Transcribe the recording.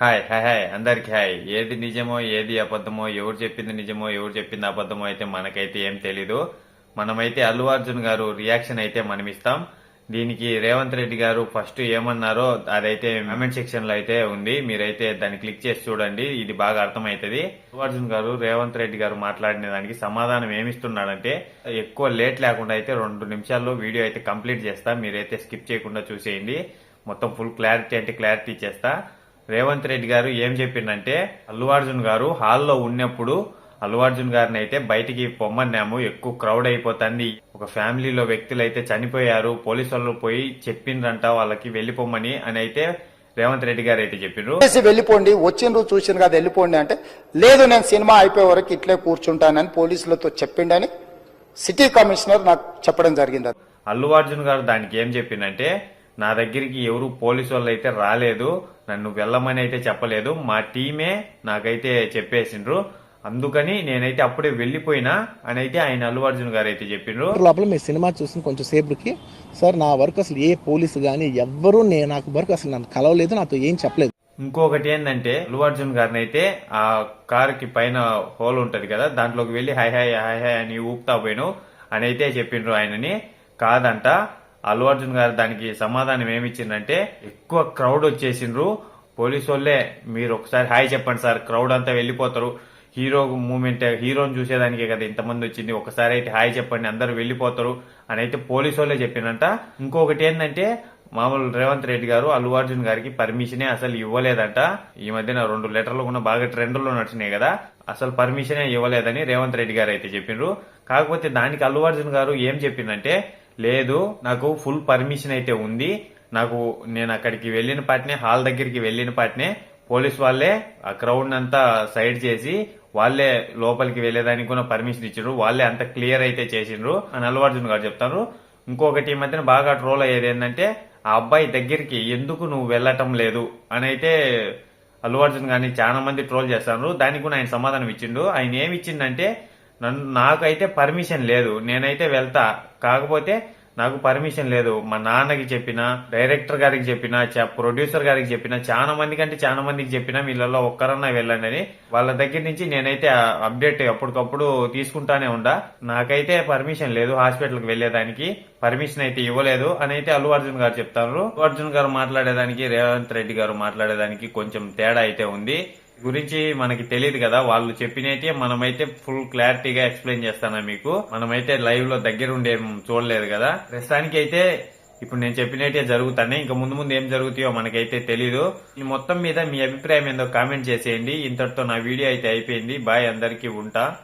Hi hi hi అందరికి hi. ఏది నిజమో ఏది అబద్ధమో ఎవరు చెప్పింది నిజమో ఎవరు చెప్పింది అబద్ధమో అయితే మనకైతే ఏం తెలీదు. మనమైతే అల్లు అర్జున్ గారు రియాక్షన్ అయితే మనం ఇస్తాం దీనికి రేవంత్ రెడ్డి గారు ఫస్ట్ ఏమన్నారో అదైతే కామెంట్ సెక్షన్లో అయితే ఉంది. మీరైతే దాన్ని క్లిక్ చేసి చూడండి. ఇది బాగా అర్థమవుతుంది. అల్లు అర్జున్ గారు రేవంత్ రెడ్డి గారు మాట్లాడిన దానికి సమాధానం ఏమిస్తున్నాడంటే ఎక్కువ లేట్ లేకుండా అయితే రెండు నిమిషాల్లో వీడియో అయితే కంప్లీట్ చేస్తా. మీరైతే స్కిప్ చేయకుండా చూసేయండి. మొత్తం ఫుల్ క్లారిటీ అంటే క్లారిటీ చేస్తా రేవంత్ రెడ్డి గారు ఏం చెప్పిండంటే అల్లు అర్జున్ గారు హాల్లో ఉన్నప్పుడు అల్లు అర్జున్ గారిని అయితే బయటికి పొమ్మన్నాము ఎక్కువ క్రౌడ్ అయిపోతుంది ఒక ఫ్యామిలీలో వ్యక్తులు అయితే చనిపోయారు పోలీసు వాళ్ళు పోయి చెప్పిండ్రంట వాళ్ళకి వెళ్ళిపోమని అని అయితే రేవంత్ రెడ్డి గారు అయితే చెప్పిండ్రు వెళ్ళిపోండి వచ్చిండ్రు చూసిండ్రు కదా వెళ్ళిపోండి అంటే లేదు నేను సినిమా అయిపోయే వరకు ఇట్లే కూర్చుంటానని పోలీసులతో చెప్పిండని సిటీ కమిషనర్ నాకు చెప్పడం జరిగింది. అల్లు అర్జున్ గారు దానికి ఏం చెప్పిందంటే నా దగ్గరికి ఎవరు పోలీసు వాళ్ళు అయితే రాలేదు నన్ను వెళ్ళమని అయితే చెప్పలేదు మా టీమే నాకైతే చెప్పేసిండ్రు. అందుకని నేనైతే అప్పుడే వెళ్ళిపోయినా అని అయితే ఆయన అల్లు అర్జున్ గారు అయితే చెప్పిండ్రు లోపల మీ సినిమా చూసిన కొంచెం సేపటికి సార్ నా వర్క్ అసలు ఏ పోలీసు కానీ ఎవ్వరూ నేను నాకు వర్క్ అసలు నన్ను కలవలేదు నాతో ఏం చెప్పలేదు. ఇంకొకటి ఏంటంటే అల్లు అర్జున్ గారిని అయితే ఆ కార్కి పైన హోల్ ఉంటది కదా దాంట్లోకి వెళ్ళి హాయ్ హాయ్ హాయ్ హాయ్ అని ఊపుతా పోయాను అని అయితే చెప్పిండ్రు ఆయనని. కాదంట అల్లు అర్జున్ గారు దానికి సమాధానం ఏమిచ్చిందంటే ఎక్కువ క్రౌడ్ వచ్చేసిండ్రు. పోలీసు వాళ్ళే మీరు ఒకసారి హాయ్ చెప్పండి సార్ క్రౌడ్ అంతా వెళ్ళిపోతారు. హీరో మూమెంట్ హీరోని చూసేదానికే కదా ఇంతమంది వచ్చింది. ఒకసారి అయితే హాయ్ చెప్పండి అందరూ వెళ్ళిపోతారు అని అయితే పోలీసు వాళ్ళే చెప్పినంట. ఇంకొకటి ఏంటంటే మామూలు రేవంత్ రెడ్డి గారు అల్లు అర్జున్ గారికి పర్మిషనే అసలు ఇవ్వలేదంట. ఈ మధ్యన రెండు లెటర్లు కూడా బాగా ట్రెండ్లో నడిచినాయి కదా అసలు పర్మిషనే ఇవ్వలేదని రేవంత్ రెడ్డి గారు అయితే చెప్పిండ్రు కాకపోతే దానికి అల్లు అర్జున్ గారు ఏం చెప్పిందంటే లేదు నాకు ఫుల్ పర్మిషన్ అయితే ఉంది. నాకు నేను అక్కడికి వెళ్ళిన పాటినే హాల్ దగ్గరికి వెళ్ళిన పాటినే పోలీస్ వాళ్ళే ఆ క్రౌడ్ అంతా సైడ్ చేసి వాళ్ళే లోపలికి వెళ్ళేదానికి కూడా పర్మిషన్ ఇచ్చిండ్రు వాళ్ళే అంత క్లియర్ అయితే చేసిండ్రు. అని అల్వార్జున్ గారు చెప్తారు. ఇంకొకటి ఈ మధ్యన బాగా ట్రోల్ అయ్యేది ఏంటంటే ఆ అబ్బాయి దగ్గరికి ఎందుకు నువ్వు వెళ్ళటం లేదు? అని అయితే అల్లు అర్జున్ గారిని చాలా మంది ట్రోల్ చేస్తారు దానికి కూడా ఆయన సమాధానం ఇచ్చిండు. ఆయన ఏమి ఇచ్చిండంటే నన్ను నాకైతే పర్మిషన్ లేదు. నేనైతే వెళ్తా. కాకపోతే నాకు పర్మిషన్ లేదు. మా నాన్నకి చెప్పిన డైరెక్టర్ గారికి చెప్పిన ప్రొడ్యూసర్ గారికి చెప్పిన చాలా మంది కంటే చాలా మందికి చెప్పిన వీళ్ళలో ఒక్కరన్నా వెళ్ళండి అని వాళ్ళ దగ్గర నుంచి నేనైతే అప్డేట్ ఎప్పటికప్పుడు తీసుకుంటానే ఉండా. నాకైతే పర్మిషన్ లేదు హాస్పిటల్కి వెళ్ళేదానికి పర్మిషన్ అయితే ఇవ్వలేదు. అని అయితే అల్లు అర్జున్ గారు చెప్తారు. అర్జున్ గారు మాట్లాడేదానికి రేవంత్ రెడ్డి గారు మాట్లాడేదానికి కొంచెం తేడా అయితే ఉంది. గురించి మనకి తెలియదు కదా వాళ్ళు చెప్పినైతే మనమైతే ఫుల్ క్లారిటీగా ఎక్స్ప్లెయిన్ చేస్తాను మీకు. మనమైతే లైవ్లో దగ్గర ఉండే చూడలేదు కదా. ప్రస్తుతానికి అయితే ఇప్పుడు నేను చెప్పినట్టే జరుగుతానే ఇంకా ముందు ముందు ఏం జరుగుతాయో మనకైతే తెలీదు. ఈ మొత్తం మీద మీ అభిప్రాయం ఏందో కామెంట్ చేసేయండి. ఇంతటితో నా వీడియో అయితే అయిపోయింది. బాయ్ అందరికీ ఉంటా.